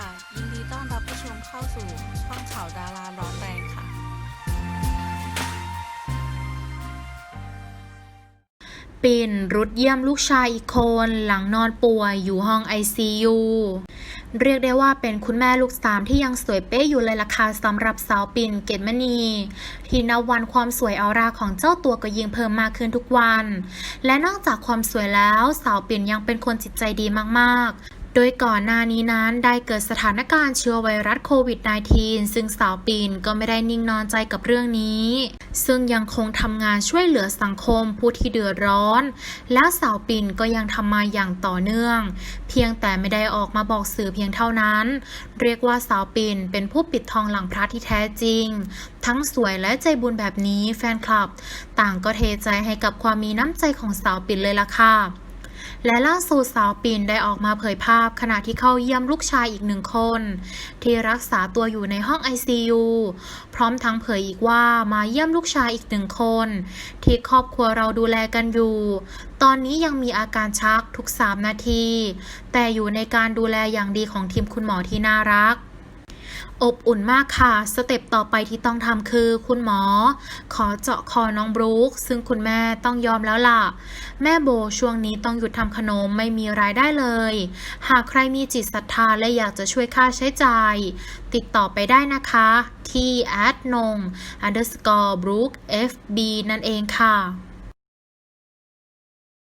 ่ะ ยินดีต้อนรับผู้ชมเข้าสู่ช่องข่าวดาราร้อนแรงค่ะ ปิ่นรุดเยี่ยมลูกชายอีกคนหลังนอนป่วยอยู่ห้อง ICU เรียกได้ว่าเป็นคุณแม่ลูกสามที่ยังสวยเป๊ะอยู่เลยล่ะค่ะสำหรับสาวปิ่นเกตมณี ที่นับวันความสวยออร่าของเจ้าตัวก็ยิ่งเพิ่มมากขึ้นทุกวัน และนอกจากความสวยแล้วสาวปิ่นยังเป็นคนจิตใจดีมากๆ โดยก่อนหน้านี้นั้นได้เกิดสถานการณ์เชื้อไวรัสโควิด -19 ซึ่งสาวปีนก็ไม่ได้นิ่งนอนใจกับเรื่องนี้ ซึ่งยังคงทำงานช่วยเหลือสังคมผู้ที่เดือดร้อน แล้วสาวปีนก็ยังทำมาอย่างต่อเนื่อง เพียงแต่ไม่ได้ออกมาบอกสื่อเพียงเท่านั้น เรียกว่าสาวปีนเป็นผู้ปิดทองหลังพระที่แท้จริง ทั้งสวยและใจบุญแบบนี้แฟนคลับ ต่างก็เทใจให้กับความมีน้ำใจของสาวปีนเลยล่ะค่ะ และล่าสุดสาวปินได้ออกมาเผยภาพ ขณะที่เข้าเยี่ยมลูกชายอีกหนึ่งคน ที่รักษาตัวอยู่ในห้อง ICU พร้อมทั้งเผยอีกว่ามาเยี่ยมลูกชายอีกหนึ่งคน ที่ครอบครัวเราดูแลกันอยู่ ตอนนี้ยังมีอาการชักทุก 3 นาที แต่อยู่ในการดูแลอย่างดีของทีมคุณหมอที่น่ารัก อบอุ่นมากค่ะ สเต็ปต่อไปที่ต้องทำคือ คุณหมอ ขอเจาะคอน้องบรู๊คซึ่งคุณแม่ต้องยอมแล้วล่ะ แม่โบช่วงนี้ต้องหยุดทำขนมไม่มีรายได้เลย หากใครมีจิตศรัทธาและอยากจะช่วยค่าใช้จ่าย ติดต่อไปได้นะคะ ที่ a d n o n g underscore brook fb นั่นเองค่ะ